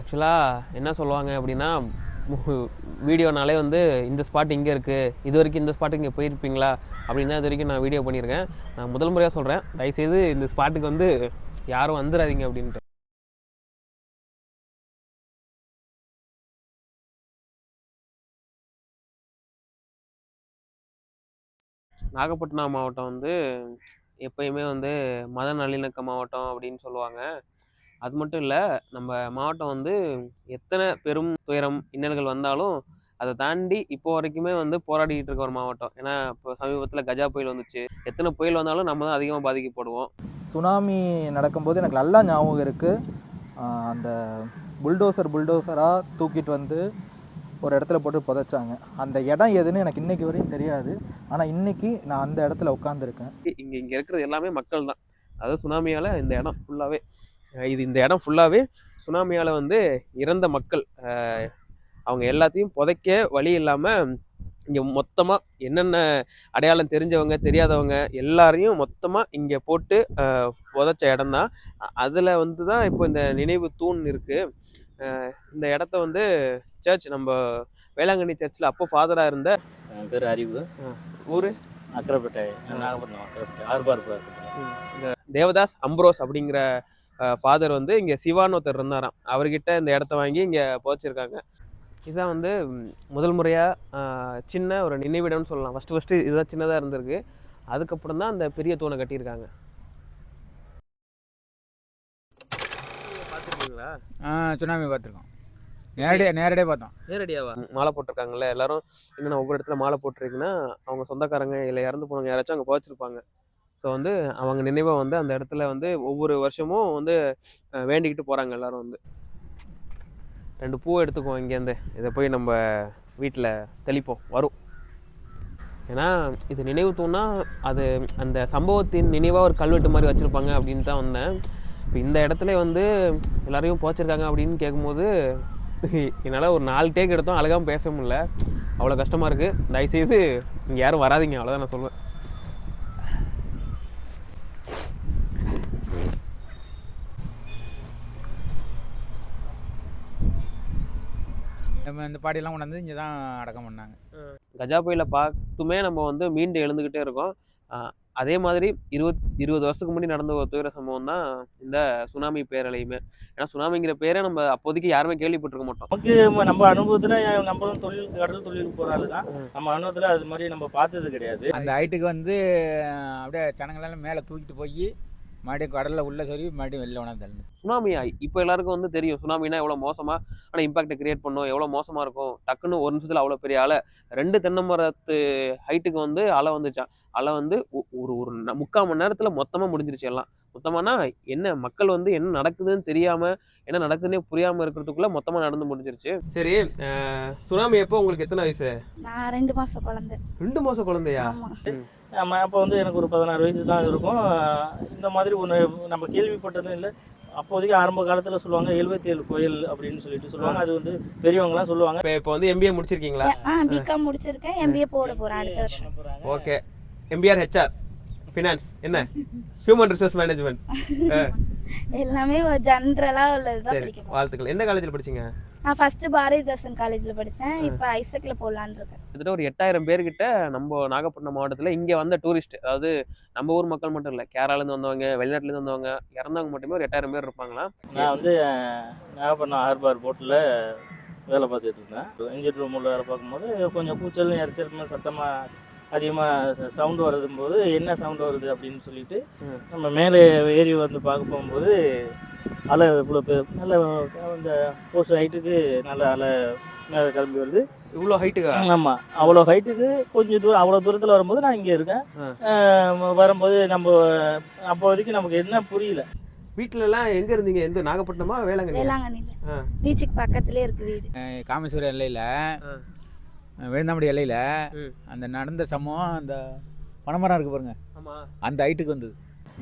ஆக்சுவலாக என்ன சொல்லுவாங்க அப்படின்னா வீடியோனாலே வந்து இந்த ஸ்பாட் இங்கே இருக்குது இது வரைக்கும் இந்த ஸ்பாட்டுக்கு இங்கே போயிருப்பீங்களா அப்படின்னா இது வரைக்கும் நான் வீடியோ பண்ணியிருக்கேன். நான் முதல் முறையாக சொல்கிறேன் தயவுசெய்து இந்த ஸ்பாட்டுக்கு வந்து யாரும் வந்துடாதீங்க அப்படின்ட்டு. நாகப்பட்டினம் மாவட்டம் வந்து எப்பயுமே வந்து மத நல்லிணக்க மாவட்டம் அப்படின்னு சொல்லுவாங்க. அது மட்டும் இல்லை நம்ம மாவட்டம் வந்து எத்தனை பெரும் துயரம் இன்னல்கள் வந்தாலும் அதை தாண்டி இப்போ வரைக்குமே வந்து போராடிட்டு இருக்க ஒரு மாவட்டம். ஏன்னா இப்போ சமீபத்தில் கஜா புயல் வந்துச்சு. எத்தனை புயல் வந்தாலும் நம்ம தான் அதிகமாக பாதிக்கப்படுவோம். சுனாமி நடக்கும்போது எனக்கு நல்லா ஞாபகம் இருக்குது அந்த புல்டோசர் புல்டோசராக தூக்கிட்டு வந்து ஒரு இடத்துல போட்டு புதைச்சாங்க. அந்த இடம் எதுன்னு எனக்கு இன்னைக்கு வரையும் தெரியாது. ஆனால் இன்னைக்கு நான் அந்த இடத்துல உட்காந்துருக்கேன் இங்கே இங்கே இருக்கிறது எல்லாமே மக்கள் தான் அதாவது சுனாமியால் இந்த இடம் ஃபுல்லாகவே இது இந்த இடம் ஃபுல்லாகவே சுனாமியால் வந்து இறந்த மக்கள். அவங்க எல்லாத்தையும் புதைக்க வழி இல்லாமல் இங்கே மொத்தமாக என்னென்ன அடையாளம் தெரிஞ்சவங்க தெரியாதவங்க எல்லாரையும் மொத்தமாக இங்கே போட்டு புதைச்ச இடம் தான் அதில் வந்து தான் இப்போ இந்த நினைவு தூண் இருக்குது இந்த இடத்த வந்து சர்ச் நம்ம வேளாங்கண்ணி சர்ச்சில் அப்போ ஃபாதராக இருந்த பேர் அறிவு. ஊர்? அக்கரைப்பேட்டை நாகப்பட்டினம் அக்கரைப்பேட்டை ஆர்பார் இந்த தேவதாஸ் அம்ப்ரோஸ் அப்படிங்கிற ஃபாதர் வந்து இங்கே சிவான்னு ஒருத்தர் இருந்தாராம். அவர்கிட்ட இந்த இடத்த வாங்கி இங்கே புதைச்சிருக்காங்க. இதுதான் வந்து முதல் முறையாக சின்ன ஒரு நினைவிடம்னு சொல்லலாம். ஃபஸ்ட்டு ஃபஸ்ட்டு இதுதான் சின்னதாக இருந்திருக்கு. அதுக்கப்புறம் தான் அந்த பெரிய தூணை கட்டியிருக்காங்க. பார்த்துருக்கீங்களா? ஆ சுனாமி பார்த்துருக்கோம். நேரடியாக நேரடியாக பார்த்தோம். நேரடியாவா? மாலை போட்டிருக்காங்கல்ல எல்லாரும். என்னென்ன ஒவ்வொரு இடத்துல மாலை போட்டிருக்கீங்கன்னா அவங்க சொந்தக்காரங்க இல்லை இறந்து போனவங்க யாராச்சும் அங்கே புதைச்சிருப்பாங்க. ஸோ வந்து அவங்க நினைவாக வந்து அந்த இடத்துல வந்து ஒவ்வொரு வருஷமும் வந்து வேண்டிக்கிட்டு போகிறாங்க எல்லோரும் வந்து. ரெண்டு பூ எடுத்துக்குவோம் இங்கேருந்து இதை போய் நம்ம வீட்டில் தெளிப்போம். வரும். ஏன்னா இது நினைவு தூணா அது அந்த சம்பவத்தின் நினைவாக ஒரு கல்வெட்டு மாதிரி வச்சுருப்பாங்க அப்படின்னு தான் வந்தேன். இப்போ இந்த இடத்துல வந்து எல்லாரையும் போச்சிருக்காங்க அப்படின்னு கேட்கும்போது என்னால் ஒரு நாலு டேக் எடுத்தோம். அழகாக பேச முடியல. அவ்வளோ கஷ்டமாக இருக்குது தயவுசெய்து இங்கே யாரும் வராதீங்க. அவ்வளோதான் நான் சொல்லுவேன் நம்ம இந்த பாடியெல்லாம் கொண்டாந்து இங்கே தான் அடக்கம் பண்ணாங்க. கஜா புயலை பார்த்துமே நம்ம வந்து மீண்டு எழுந்துக்கிட்டே இருக்கோம். அதே மாதிரி இருபத் இருபது வருஷத்துக்கு முன்னாடி நடந்த ஒரு துயர சம்பவம் தான் இந்த சுனாமி பேரலையுமே. ஏன்னா சுனாமிங்கிற பேரை நம்ம அப்போதைக்கு யாருமே கேள்விப்பட்டிருக்க மாட்டோம். நமக்கு நம்ம அனுபவத்துல நம்மளும் தொழில் கடல் தொழிலுக்கு போற ஆளு தான். நம்ம அனுபவத்துல அது மாதிரி நம்ம பார்த்தது கிடையாது. அந்த ஹைட்டுக்கு வந்து அப்படியே ஜனங்களெல்லாம் மேலே தூக்கிட்டு போய் மறுபடியும் கடலில் உள்ளே சொல்லி மறுபடியும் வெளில வேணாம் தள்ளு சுனாமி இப்போ எல்லாருக்கும் வந்து தெரியும் சுனாமினா எவ்வளோ மோசமாக ஆனால் இம்பாக்டை கிரியேட் பண்ணும் எவ்வளோ மோசமாக இருக்கும். டக்குன்னு ஒரு நிமிஷத்தில் அவ்வளோ பெரிய அலை ரெண்டு தென்னை மரத்து ஹைட்டுக்கு வந்து அலை வந்துச்சான். அலை வந்து ஒரு ஒரு முக்கால் மணி நேரத்தில் மொத்தமாக முடிஞ்சிருச்சு எல்லாம். மொத்தமானா என்ன மக்கள் வந்து என்ன நடக்குதுன்னு தெரியாமல் என்ன நடக்குதுன்னே புரியாமல் இருக்கிறதுக்குள்ள மொத்தமாக நடந்து முடிஞ்சிருச்சு. சரி சுனாமி எப்போ? உங்களுக்கு எத்தனை வயசு? நான் ரெண்டு மாசம் குழந்தை. ரெண்டு மாதம் குழந்தையா? ஆமா. நம்ம அப்போ வந்து எனக்கு ஒரு பதினாறு வயசு தான் இருக்கும். இந்த மாதிரி ஒன்று நம்ம கேள்விப்பட்டதும் இல்லை. அப்போதைக்கு ஆரம்ப காலத்துல சொல்லுவாங்க எழுபத்தி ஏழு கோயில் அப்படின்னு சொல்லிட்டு சொல்லுவாங்க. அது வந்து பெரியவங்கலாம் சொல்லுவாங்க. இப்போ இப்போ வந்து எம்பிஏ முடிச்சிருக்கீங்களா? ஆ பிகாம் முடிச்சிருக்கேன். எம்பிஏ போட போறேன் அடுத்த வருஷம். ஓகே. எம்பிஆர் ஹெச்ஆர் ஃபினான்ஸ் என்ன? ஹியூமன் ரிசோர்ஸ் மேனேஜ்மெண்ட் எல்லாமே ஜென்ரலா படிக்கணும். வாழ்த்துக்கள். எந்த காலேஜில் படிச்சீங்க? நான் ஃபர்ஸ்ட் பாரதிதாசன் காலேஜ்ல படிச்சேன். இப்போ ஐசக்ல போடலான்னு இருக்கேன். கிட்டத்தட்ட ஒரு எட்டாயிரம் பேர்கிட்ட நம்ம நாகப்பட்டினம் மாவட்டத்தில் இங்கே வந்த டூரிஸ்ட் அதாவது நம்ம ஊர் மக்கள் மட்டும் இல்லை கேரளாலேருந்து வந்தவங்க வெளிநாட்டுலேருந்து வந்தவங்க இறந்தவங்க மட்டுமே ஒரு எட்டாயிரம் பேர் இருப்பாங்களாம் நான் வந்து நாகப்பட்டினம் ஆர்பார் போட்டில் வேலை பார்த்துட்டு இருந்தேன். இன்ஜின் ரூமில் வேலை பார்க்கும்போது கொஞ்சம் கூச்சல் எரிச்சல் சத்தமாக அதிகமாக சவுண்டு வருதும் போது என்ன சவுண்டு வருது அப்படின்னு சொல்லிட்டு. நம்ம மேலே ஏறி வந்து பார்க்க போகும்போது அலை இவ்வளோ நல்ல அந்த போஸ்ட் ஹைட்டுக்கு நல்ல அலை மேலே கிளம்பி வருது. இவ்வளோ ஹைட்டுக்கா ஆமாம் அவ்வளோ ஹைட்டுக்கு கொஞ்சம் தூரம் அவ்வளோ தூரத்தில் வரும்போது நான் இங்கே இருக்கேன். வரும்போது நம்ம அப்போதைக்கு நமக்கு என்ன புரியல. வீட்டுல எல்லாம் எங்க இருந்தீங்க? எந்த நாகப்பட்டினமா வேளாங்கண்ணி வேளாங்கண்ணில. ஆ. பீச்சுக்கு பக்கத்துலயே இருக்கு வீடு. காமேஸ்வரம் எல்லையில் ஆ. விழுந்தாமடி எல்லையில். அந்த நடந்த சம்பவம் அந்த பனைமரம் இருக்கு பாருங்க. ஆமா. அந்த ஹைட்டுக்கு வந்தது.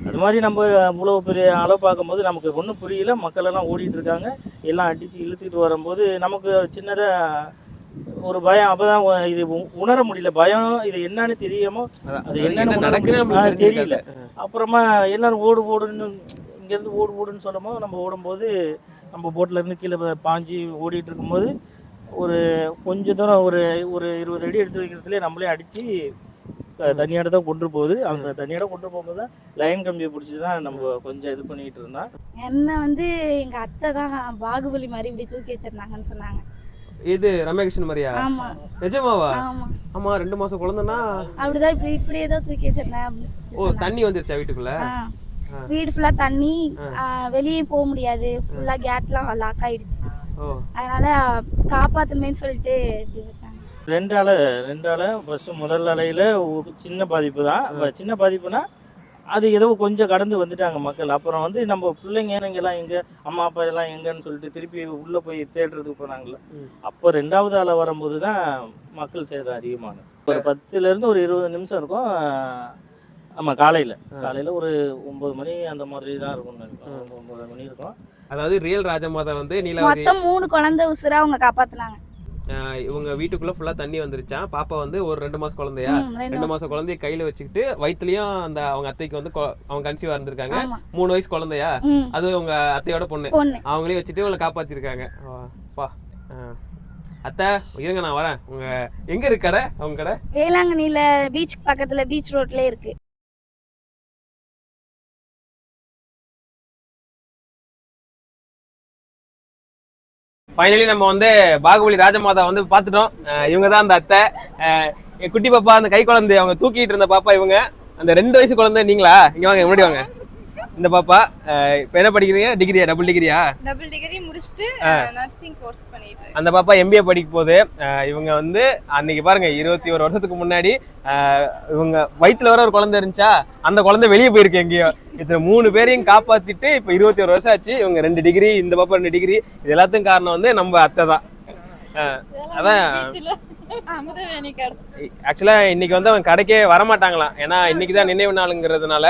அது மாதிரி நம்ம இவ்வளோ பெரிய அளவு பார்க்கும்போது நமக்கு ஒன்றும் புரியல. மக்கள் எல்லாம் ஓடிட்டு இருக்காங்க. எல்லாம் அடித்து இழுத்துட்டு வரும்போது நமக்கு சின்னதாக ஒரு பயம். அப்பதான் இது உ- உணர முடியல. பயம் இது என்னன்னு தெரியாம அது என்னன்னு தெரியல. அப்புறமா எல்லாரும் ஓடு ஓடுன்னு இங்கேருந்து ஓடு ஓடுன்னு சொல்லும்போது நம்ம ஓடும்போது நம்ம போட்டில் இருந்து கீழே பாஞ்சு ஓடிட்டு இருக்கும்போது ஒரு கொஞ்ச தூரம் ஒரு ஒரு இருபது அடி எடுத்து வைக்கிறதுலேயே நம்மளே அடித்து தனியாட தான் கொண்டு போகுது. அந்த தனியாட கொண்டு போகும்போது தான் லைன் கம்பியை பிடிச்சி தான் நம்ம கொஞ்சம் இது பண்ணிட்டு இருந்தோம் என்ன வந்து எங்க அத்தை தான் பாகுபலி மாதிரி இப்படி தூக்கி வச்சிருந்தாங்கன்னு சொன்னாங்க. இது ரம்யகிருஷ்ணன் மாதிரியா? ஆமா. நிஜமாவா? ஆமா. ஆமா ரெண்டு மாசம் குழந்தைன்னா? அப்படிதான் இப்படி இப்படியே தான் தூக்கி வச்சிருந்தேன் ஓ. தண்ணி வந்துருச்சா வீட்டுக்குள்ள. வீடு ஃபுல்லா தண்ணி வெளியே போக முடியாது. ஃபுல்லா கேட்லாம் லாக் ஆயிடுச்சு. ஓ. அதனால காப்பாத்துமேன்னு சொல்லிட்டு இப்படி வச்சாங்க. ரெண்டு அலை ரெண்டு அலை ஃபஸ்ட்டு முதல் அலையில் ஒரு சின்ன பாதிப்பு தான். சின்ன பாதிப்புனா அது ஏதோ கொஞ்சம் கடந்து வந்துட்டாங்க மக்கள். அப்புறம் வந்து நம்ம பிள்ளைங்க எல்லாம் எங்கே அம்மா அப்பா எல்லாம் எங்கன்னு சொல்லிட்டு திருப்பி உள்ளே போய் தேடுறதுக்கு போனாங்கல்ல. அப்போ ரெண்டாவது அலை வரும்போது தான் மக்கள் சேதம் அதிகமானது. ஒரு பத்துலேருந்து ஒரு இருபது நிமிஷம் இருக்கும். ஆமாம் காலையில். காலையில் ஒரு ஒம்பது மணி அந்த மாதிரி தான் இருக்கும். ஒம்பது மணி இருக்கும். அதாவது ரியல் ராஜமாதா வந்து நீலாவதி மொத்தம் மூணு குழந்தை உசுரா அவங்க காப்பாத்துனாங்க. ஆஹ் இவங்க வீட்டுக்குள்ள ஃபுல்லா தண்ணி வந்துருச்சான் பாப்பா வந்து ஒரு ரெண்டு மாசம் குழந்தையா? ரெண்டு மாசம். குழந்தைய கையில வச்சுக்கிட்டு வயித்துலயும் அந்த அவங்க அத்தைக்கு வந்து அவங்க கன்சீவா இருந்திருக்காங்க. ஆமா. மூணு வயசு குழந்தையா? அது உங்க அத்தையோட பொண்ணு. அவங்களையும் வச்சுட்டு இவங்களை காப்பாத்திருக்காங்க. பா. அத்தை இருங்க நான் வரேன். உங்க எங்க இருக்கு கடை? அவங்க கடை? வேளாங்கண்ணில பீச் பக்கத்துல பீச் ரோட்ல இருக்கு. ஃபைனலி நம்ம வந்து பாகுபலி ராஜமாதா வந்து பாத்துட்டோம் இவங்க தான் அந்த அத்தை. ஆஹ் குட்டி பாப்பா அந்த கை குழந்தை அவங்க தூக்கிட்டு இருந்த பாப்பா இவங்க. அந்த ரெண்டு வயசு குழந்தை நீங்களா? இங்க வாங்க முன்னாடி வாங்க. இந்த பாப்பா இப்ப என்ன படிக்கிறீங்க? டிகிரியா டபுள் டிகிரியா டபுள் டிகிரி முடிச்சுட்டு நர்சிங் கோர்ஸ் பண்ணிட்டு. அந்த பாப்பா எம்பிஏ படிக்க ஆஹ் இவங்க வந்து அன்னைக்கு பாருங்க இருபத்தி ஒரு வருஷத்துக்கு முன்னாடி இவங்க வயித்துல வர ஒரு குழந்தை இருந்துச்சா? அந்த குழந்தை வெளியே போயிருக்கு எங்கேயோ. இத்தனை மூணு பேரையும் காப்பாத்திட்டு இப்ப இருபத்தி ஒரு வருஷம் ஆச்சு. இவங்க ரெண்டு டிகிரி இந்த பாப்பா ரெண்டு டிகிரி இது எல்லாத்துக்கும் காரணம் வந்து நம்ம அத்தை தான். அதான். ஆக்சுவலா இன்னைக்கு வந்து அவங்க கடைக்கே வரமாட்டாங்களாம். ஏன்னா இன்னைக்கு தான் நினைவு நாளுங்கிறதுனால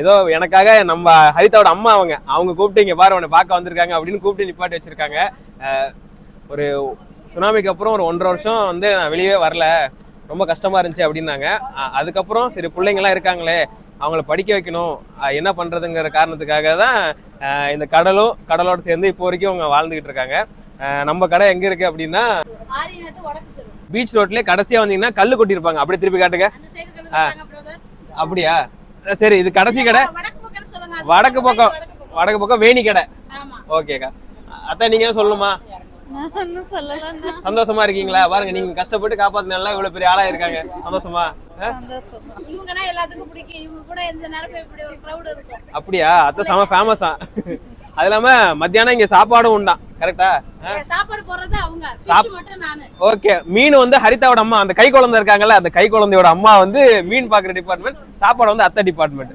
ஏதோ எனக்காக நம்ம ஹரிதாவோட அம்மா அவங்க அவங்க கூப்பிட்டு இங்க பாரு உன்னை பார்க்க வந்திருக்காங்க அப்படின்னு கூப்பிட்டு நிப்பாட்டி வச்சிருக்காங்க. ஒரு சுனாமிக்கு அப்புறம் ஒரு ஒன்றரை வருஷம் வந்து நான் வெளியவே வரல. ரொம்ப கஷ்டமா இருந்துச்சு அப்படின்னாங்க. அதுக்கப்புறம் சரி பிள்ளைங்களாம் இருக்காங்களே அவங்கள படிக்க வைக்கணும். என்ன பண்றதுங்கிற காரணத்துக்காக தான் இந்த கடலும் கடலோட சேர்ந்து இப்போ வரைக்கும் அவங்க வாழ்ந்துகிட்டு இருக்காங்க. நம்ம கடை எங்க இருக்கு அப்படின்னா பீச் ரோட்லயே கடைசியா வந்தீங்கன்னா கல்லு கொட்டிருப்பாங்க அப்படியே திருப்பி காட்டுங்க. ஆ. அப்படியா? சரி இது கடைசி கடை. வடக்கு பக்கம். வடக்கு பக்கம். வேணி கடை. ஓகேக்கா அதான் நீங்க சொல்லணுமா? சந்தோஷமா இருக்கீங்களா? பாருங்க நீங்க கஷ்டப்பட்டு காப்பாத்தினால இவ்வளவு பெரிய ஆளா இருக்காங்க. சந்தோஷமா? அஹ்? இவங்கன்னா எல்லாத்துக்கும் பிடிக்கும். இவங்க கூட எந்த நேரமும் இப்படி ஒரு க்ரௌட் இருக்கும். அப்படியா? அத்தை செம ஃபேமஸா அது இல்லாம மத்தியானம் இங்க சாப்பாடும் உண்டாம் கரெக்டா சாப்பாடு போடுறது அவங்க. ஓகே மீன் வந்து ஹரிதாவோட அம்மா அந்த கை குழந்தை இருக்காங்கல்ல அந்த கை குழந்தையோட அம்மா வந்து மீன் பாக்குற டிபார்ட்மெண்ட் சாப்பாடு வந்து அத்தை டிபார்ட்மெண்ட்